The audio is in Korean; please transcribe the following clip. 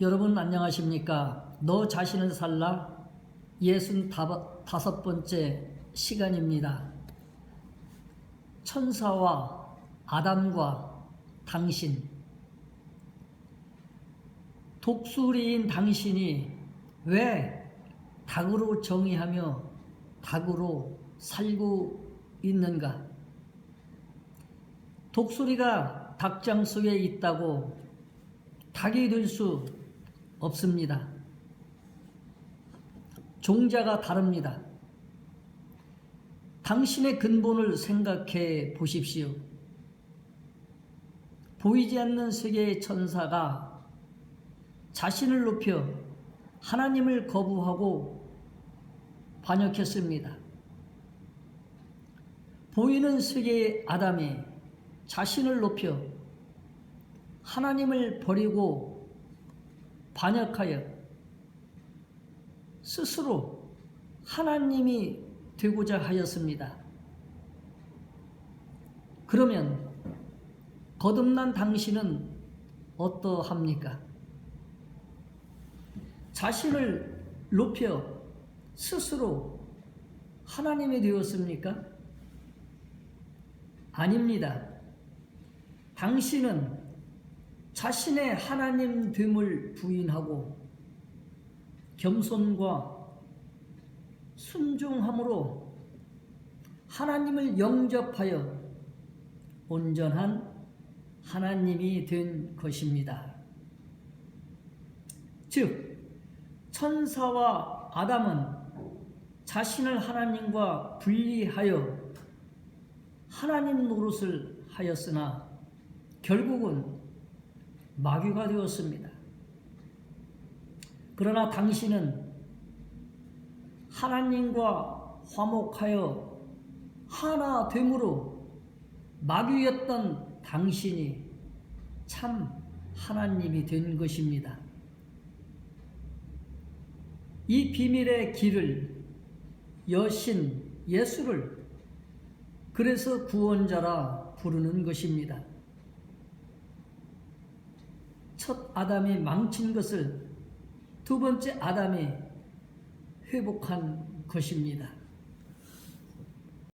여러분 안녕하십니까? 너 자신을 살라 예순 다섯 번째 시간입니다. 천사와 아담과 당신 독수리인 당신이 왜 닭으로 정의하며 닭으로 살고 있는가? 독수리가 닭장 속에 있다고 닭이 될 수 없습니다. 종자가 다릅니다. 당신의 근본을 생각해 보십시오. 보이지 않는 세계의 천사가 자신을 높여 하나님을 거부하고 반역했습니다. 보이는 세계의 아담이 자신을 높여 하나님을 버리고 반역하여 스스로 하나님이 되고자 하였습니다. 그러면 거듭난 당신은 어떠합니까? 자신을 높여 스스로 하나님이 되었습니까? 아닙니다. 당신은 자신의 하나님 됨을 부인하고 겸손과 순종함으로 하나님을 영접하여 온전한 하나님이 된 것입니다. 즉, 천사와 아담은 자신을 하나님과 분리하여 하나님 노릇을 하였으나 결국은 마귀가 되었습니다. 그러나 당신은 하나님과 화목하여 하나 됨으로 마귀였던 당신이 참 하나님이 된 것입니다. 이 비밀의 길을 여신 예수를 그래서 구원자라 부르는 것입니다. 첫 아담이 망친 것을 두 번째 아담이 회복한 것입니다.